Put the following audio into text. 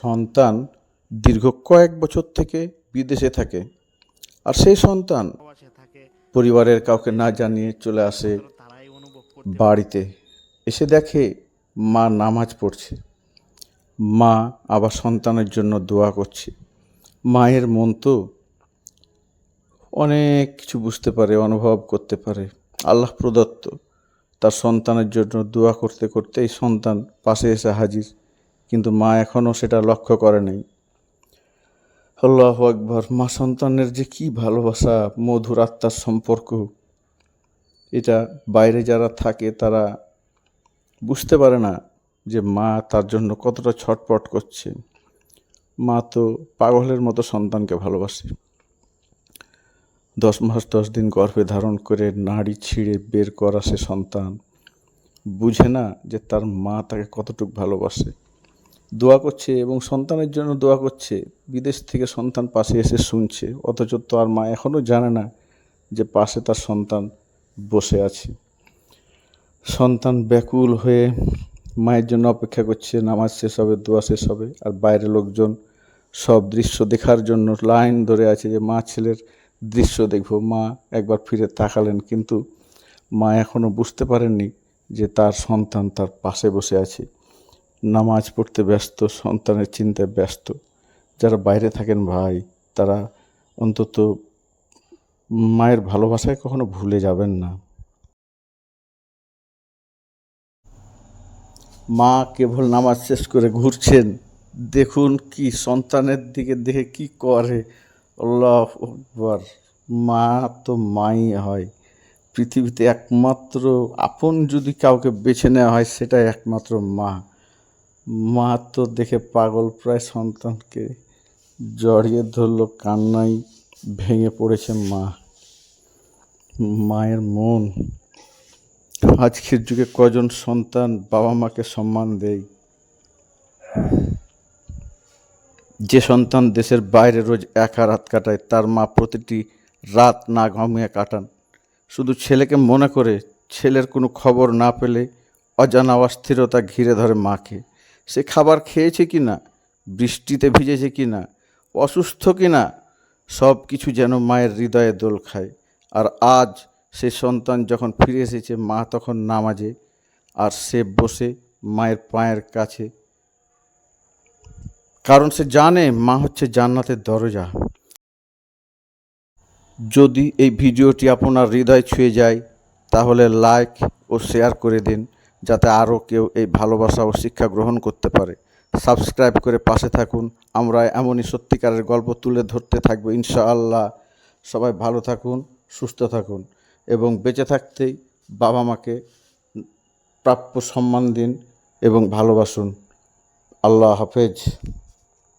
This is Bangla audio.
সন্তান দীর্ঘ কয়েক বছর থেকে বিদেশে থাকে। আর সেই সন্তান পরিবারের কাউকে না জানিয়ে চলে আসে, বাড়িতে এসে দেখে মা নামাজ পড়ছে। মা আবার সন্তানের জন্য দোয়া করছে। মায়ের মন তো অনেক কিছু বুঝতে পারে, অনুভব করতে পারে। আল্লাহ প্রদত্ত তার সন্তানের জন্য দোয়া করতে করতে এই সন্তান পাশে এসে হাজির। কিন্তু মা এখনও সেটা লক্ষ্য করে নাই। আল্লাহ আকবর, মা সন্তানের যে কি ভালোবাসা, মধুর আত্মার সম্পর্ক, এটা বাইরে যারা থাকে তারা বুঝতে পারে না যে মা তার জন্য কতটা ছটপট করছে। মা তো পাগলের মতো সন্তানকে ভালোবাসে। দশ মাস, দশ দিন গর্ভে ধারণ করে নাড়ি ছিঁড়ে বের করা সে সন্তান, বুঝে না যে তার মা তাকে কতটুকু ভালোবাসে। দোয়া করছে এবং সন্তানের জন্য দোয়া করছে। বিদেশ থেকে সন্তান পাশে এসে শুনছে। অথচ তার মা এখনও জানে না যে পাশে তার সন্তান বসে আছে। সন্তান ব্যাকুল হয়ে মায়ের জন্য অপেক্ষা করছে। নামাজ শেষ হবে, দোয়া শেষ হবে। আর বাইরের লোকজন সব দৃশ্য দেখার জন্য লাইন ধরে আছে যে, মা ছেলের দৃশ্য দেখব। মা একবার ফিরে তাকালেন, কিন্তু মা এখনও বুঝতে পারেননি যে তার সন্তান তার পাশে বসে আছে। নামাজ পড়তে ব্যস্ত, সন্তানের চিন্তায় ব্যস্ত। যারা বাইরে থাকেন ভাই, তারা অন্তত মায়ের ভালোবাসায় কখনো ভুলে যাবেন না। মা কেবল নামাজ শেষ করে ঘুরছেন। দেখুন কি সন্তানের দিকে দেখে কি করে। আল্লাহ আকবার, মা তো মাই হয়। পৃথিবীতে একমাত্র আপন যদি কাউকে বেছে নেওয়া হয়, সেটাই একমাত্র মা। মা তো দেখে পাগল প্রায় সন্তানকে জড়িয়ে ধরল কান্নাই ভেঙে পড়েছে মা। মায়ের মন। আজকের যুগে কজন সন্তান বাবা মাকে সম্মান দেয়? যে সন্তান দেশের বাইরে রোজ একা রাত কাটায়, তার মা প্রতিটি রাত না ঘুমিয়ে কাটান। শুধু ছেলেকে মনে করে, ছেলের কোনো খবর না পেলে অজানা অস্থিরতা ঘিরে ধরে মাকে। সে খাবার খেয়েছে কি না? বৃষ্টিতে ভিজেছে কি না? অসুস্থ কি না? সব কিছু যেন মায়ের হৃদয়ে দোল খায়। আর আজ সে সন্তান যখন ফিরে এসেছে, মা তখন নামাজে আর সে বসে মায়ের পায়ের কাছে। কারণ সে জানে মা হচ্ছে জান্নাতের দরজা। যদি এই ভিডিওটি আপনার হৃদয় ছুঁয়ে যায়, তাহলে লাইক ও শেয়ার করে দিন। যাতে আরও কেউ এই ভালোবাসা ও শিক্ষা গ্রহণ করতে পারে। সাবস্ক্রাইব করে পাশে থাকুন। আমরা এমনই সত্যিকারের গল্প তুলে ধরতে থাকব ইনশাআল্লাহ। সবাই ভালো থাকুন, সুস্থ থাকুন এবং বেঁচে থাকতেই বাবা মাকে প্রাপ্য সম্মান দিন এবং ভালোবাসুন। আল্লাহ হাফেজ।